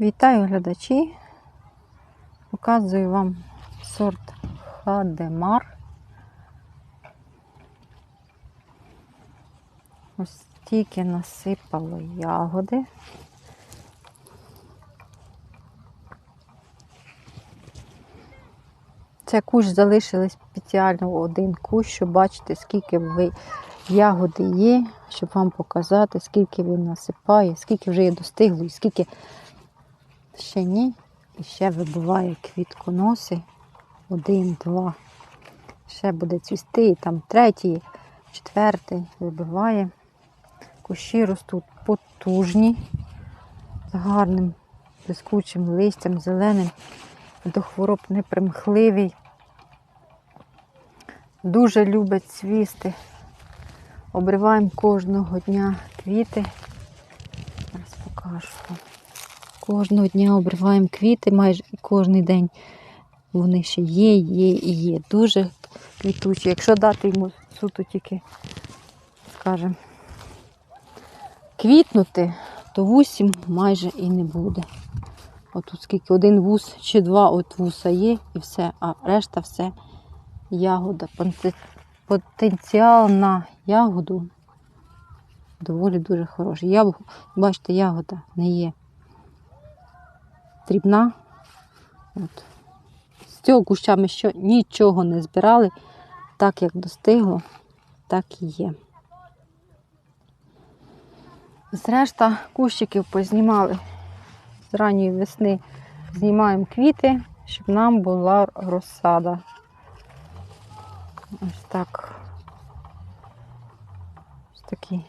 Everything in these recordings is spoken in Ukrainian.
Вітаю глядачі. Показую вам сорт Хадемар. Ось тільки насипало ягоди. Це кущ залишили спеціально один кущ, щоб бачити, скільки ви ягоди є, щоб вам показати, скільки він насипає, скільки вже є достигло і скільки ще ні. І ще вибиває квітконоси. Один, два. Ще буде цвісти, і там третій, четвертий вибиває. Кущі ростуть потужні, з гарним блискучим листям, зеленим, до хвороб непримхливий. Дуже любить цвісти. Обриваємо кожного дня квіти. Зараз покажу. Кожного дня обриваємо квіти, майже кожен день вони ще є, є і є. Дуже квітучі. Якщо дати йому суто тільки, скажімо, квітнути, то вусім майже і не буде. Отут скільки один вус чи два от вуса є і все, а решта все ягода. Потенціал на ягоду доволі дуже хороший. Я, бачите, ягода не є дрібна. От. З цього куща ми ще нічого не збирали. Так як достигло, так і є. Зрешта кущиків познімали з ранньої весни. Знімаємо квіти, щоб нам була розсада. Ось так. Ось такі.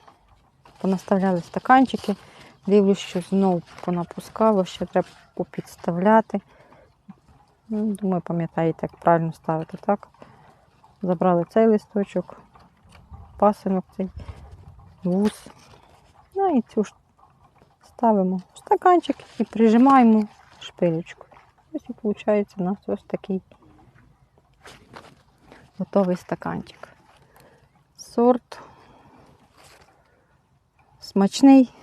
Понаставляли стаканчики. Дивлюсь, що знову понапускало, ще треба попідставляти. Ну, Думаю, пам'ятаєте, як правильно ставити, так? Забрали цей листочок, пасинок цей, вуз. Ну і цю ж ставимо в стаканчик і прижимаємо шпилечкою. Ось і виходить у нас ось такий готовий стаканчик. Сорт смачний.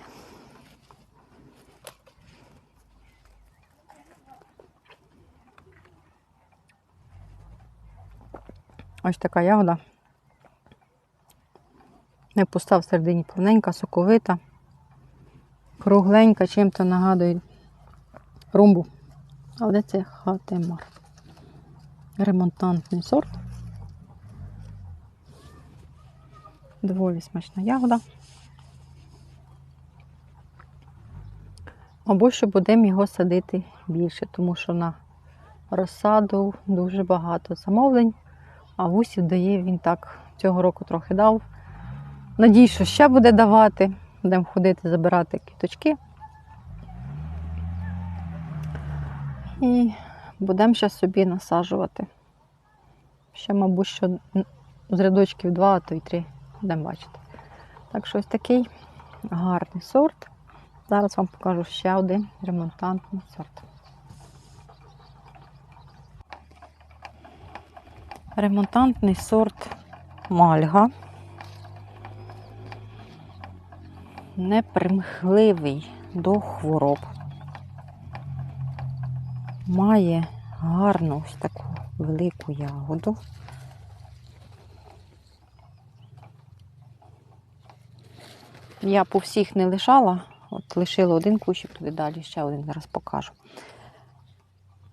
Ось така ягода. Не пуста всередині повненька, соковита, кругленька, чим-то нагадує румбу. Але це хатемар. Ремонтантний сорт. Доволі смачна ягода. Або що будемо його садити більше, тому що на розсаду дуже багато замовлень, а вусів дає він так цього року трохи дав. Надію, що ще буде давати. Будемо ходити, забирати квіточки. І будемо ще собі насаджувати. Ще, мабуть, що з рядочків два, а то й три будемо бачити. Так що ось такий гарний сорт. Зараз вам покажу ще один ремонтантний сорт. Ремонтантний сорт мальга. Непримхливий до хвороб. Має гарну ось таку велику ягоду. Я по всіх не лишала, от лишила один кущик, туди далі ще один зараз покажу.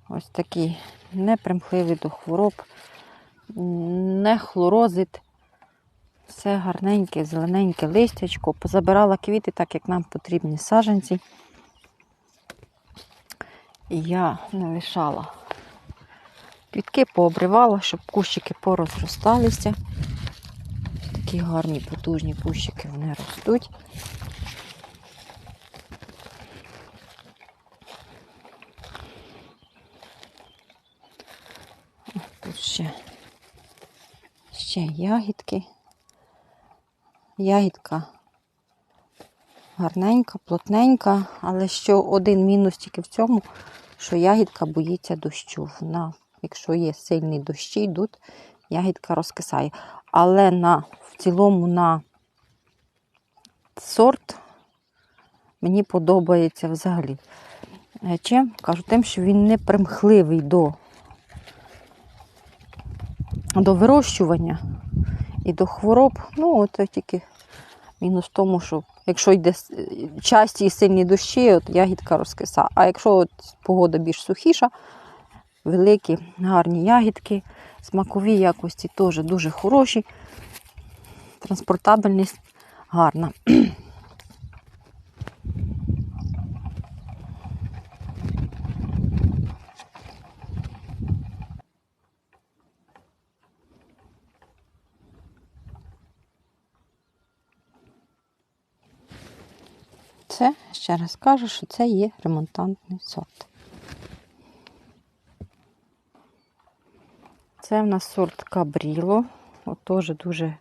Ось такий непримхливий до хвороб, не хлорозит. Все гарненьке, зелененьке листячко. Позабирала квіти, так як нам потрібні саженці. І я не лишала. Квітки пообривала, щоб кущики порозросталися. Такі гарні, потужні кущики вони ростуть. Тут ще, ще ягідки. Ягідка гарненька, плотненька, але що один мінус тільки в цьому, що ягідка боїться дощу. Вона, якщо є сильні дощі, йдуть, ягідка розкисає. Але на, в цілому на сорт мені подобається взагалі. Е, Чим? Кажу, тим, що він не примхливий до, до вирощування і до хвороб. Ну, от тільки мінус в тому, що якщо йде часті і сильні дощі, от ягідка розкиса. А якщо от погода більш сухіша, великі, гарні ягідки, смакові якості теж дуже хороші, транспортабельність гарна. Це, ще раз кажу, що це є ремонтантний сорт. Це в нас сорт Кабріло. От теж дуже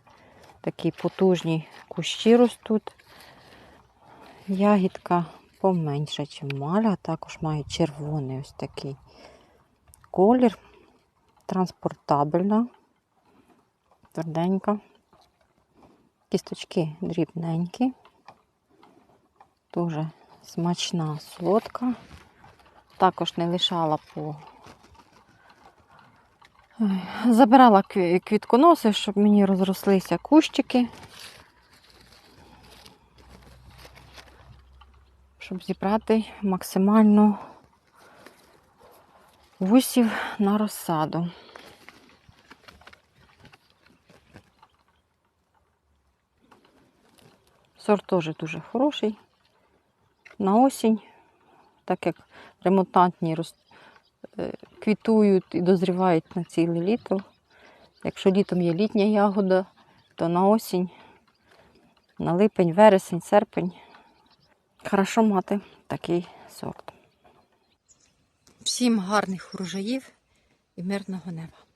такі потужні кущі ростуть. Ягідка поменша, ніж маля, також має червоний ось такий колір. Транспортабельна, тверденька. Кісточки дрібненькі. Дуже смачна, солодка. Також не лишала по. Забирала кві- квітконоси, щоб мені розрослися кущики. Щоб зібрати максимально вусів на розсаду. Сорт теж дуже хороший на осінь, так як ремонтантні е, квітують і дозрівають на ціле літо. Якщо літом є літня ягода, то на осінь, на липень, вересень, серпень. Хорошо мати такий сорт. Всім гарних урожаїв і мирного неба.